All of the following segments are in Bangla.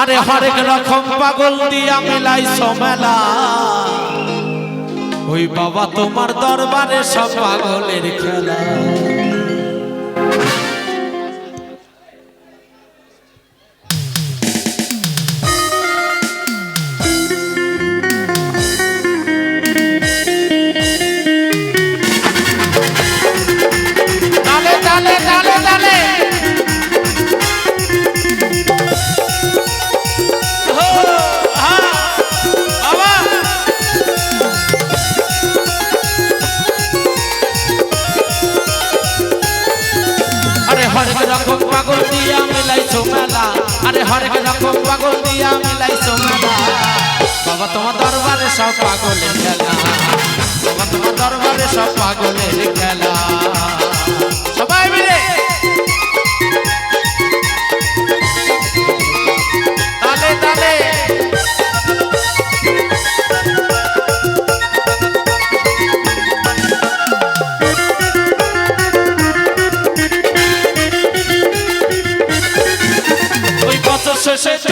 আরে হরেক রকম পাগল দিয়া মিলাই সমেলা ওই বাবা তোমার দরবারে সব পাগলের খেলা। আরে হরেক রকম পাগল দিয়া মিলাইছো মেলা বাবা, তোমার দরবারে সব পাগলের খেলা। বাবা, তোমার দরবারে সব পাগলের খেলা। se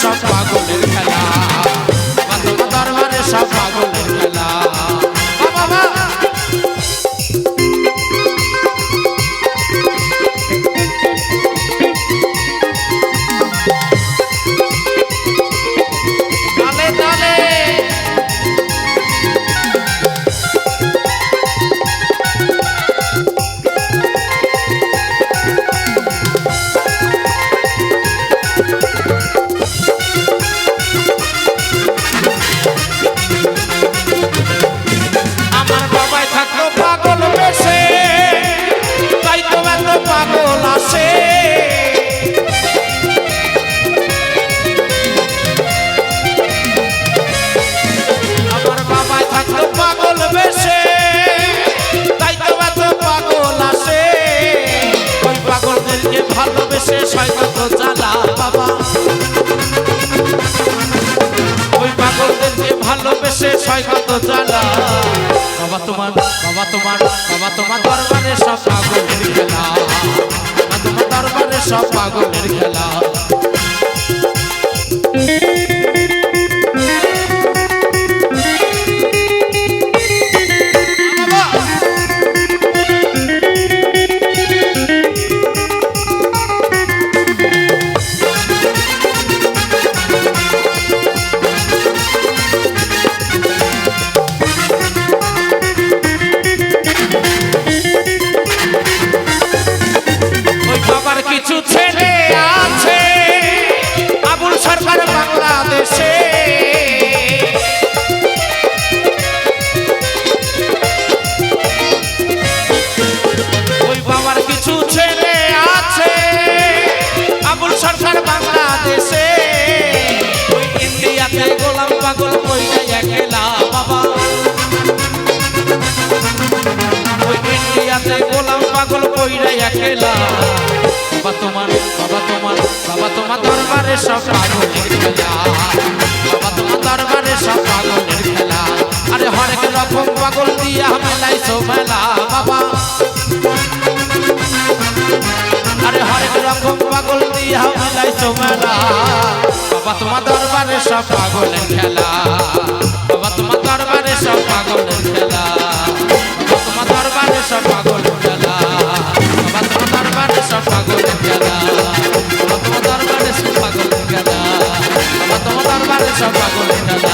সব পাগলের খেলা। ভালোবেসে সৈকত জ্বালা বাবা। ওই পাগলদেরকে ভালোবেসে সৈকত জ্বালা বাবা তোমার বাবা তোমার বাবা তোমার দরবারে সব পাগলের দরবারে সব পাগলের খেলা। ইন্ডিয়াতে গোলাম পাগল কইরা একলা। বাবা তোমার বাবা তোমার বাবা তোমার দরবারে সব পাগলের খেলা। বাবা তোমার দরবারে সব পাগলের খেলা। আরে হরেক রকম পাগল দিয়া মেলাইছো মেলা বাবা। আরে হরেক রকম পাগল দিয়া মেলাইছো মেলা বাবা তোমার দরবারে সব পাগলের খেলা। বাবা তোমার দরবারে সব পাগলের খেলা। সব পাগল